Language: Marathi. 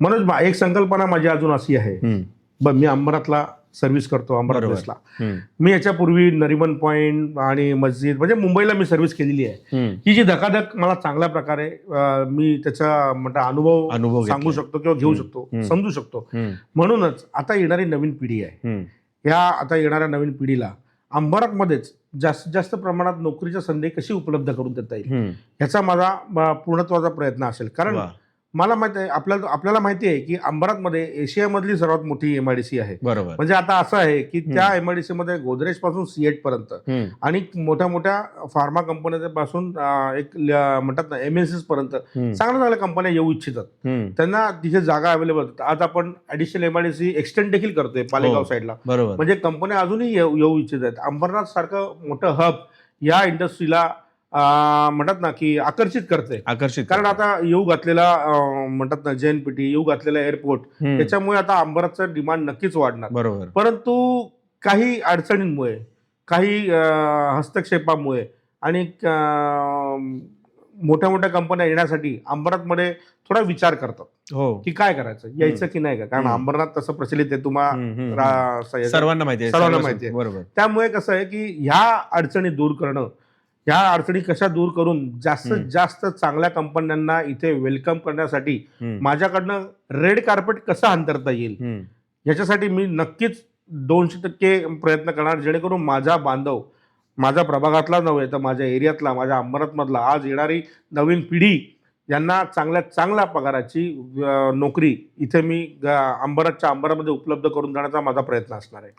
मनोज बा एक संकल्पना माझी अजून अशी आहे. हम्म, ब मी अंबरातला सर्व्हिस करतो हम्म, मी याच्यापूर्वी नरिमन पॉईंट आणि मस्जिद म्हणजे मुंबईला मी सर्व्हिस केलेली आहे. ही जी धकाधक मला चांगल्या प्रकारे मी त्याचा म्हणता अनुभव अनुभव सांगू. शकतो किंवा घेऊ शकतो. समजू शकतो. म्हणूनच आता येणारी नवीन पिढी आहे. ह्या आता येणाऱ्या नवीन पिढीला अंबरातमध्येच जास्तीत जास्त प्रमाणात नोकरीच्या संधी कशी उपलब्ध करून देता येईल. ह्याचा माझा पूर्णत्वाचा प्रयत्न असेल. कारण मला माहिती आहे आपल्याला आपल्याला माहिती आहे की अंबरातमध्ये एशियामधली सर्वात मोठी एमआयडीसी आहे. बरोबर. म्हणजे आता असं आहे की त्या एमआयडीसी मध्ये गोदरेजपासून सीएट पर्यंत आणि मोठ्या मोठ्या फार्मा कंपन्या पासून एक म्हणतात ना एमएनसीज पर्यंत चांगल्या चांगल्या कंपन्या येऊ इच्छितात. त्यांना तिथे जागा अवेलेबल होतात आज आपण ऍडिशनल एमआयडीसी एक्सटेंड देखील करतोय पालेगाव हो. साईडला बरोबर. म्हणजे कंपन्या अजूनही येऊ इच्छित आहेत. अंबरनाथ सारखं मोठं हब या इंडस्ट्रीला म्हणतात ना की आकर्षित करते. आकर्षित कारण आता येऊ घातलेला म्हणतात ना जेएनपीटी येऊ घातलेला एअरपोर्ट त्याच्यामुळे आता अंबराचं डिमांड नक्कीच वाढणार. बरोबर. परंतु काही अडचणींमुळे काही हस्तक्षेपामुळे आणि मोठ्या मोठ्या कंपन्या येण्यासाठी अंबरनाथमध्ये थोडा विचार करतात. हो. की काय करायचं? यायचं की नाही का? कारण. अंबरनाथ तसं प्रचलित आहे तुम्हा हम्म, हम्म, हम्म. रा- स- सर्वांना माहिती आहे सर्वांना सर्व- माहिती आहे. बरोबर. त्यामुळे कसं आहे की ह्या अडचणी दूर करणं ह्या अडचणी कशा दूर करून जास्तीत. जास्त चांगल्या कंपन्यांना इथे वेलकम करण्यासाठी माझ्याकडनं रेड कार्पेट कसं अंतरता येईल. याच्यासाठी मी नक्कीच दोनशे टक्के प्रयत्न करणार जेणेकरून माझा बांधव माझ्या प्रभागातला नव्हे तर माझ्या एरियातला माझ्या अंबरनाथमधला आज येणारी नवीन पिढी यांना चांगल्या चांगल्या पगाराची नोकरी इथे मी अंबरनाथच्या अंबरामध्ये उपलब्ध करून देण्याचा माझा प्रयत्न असणार आहे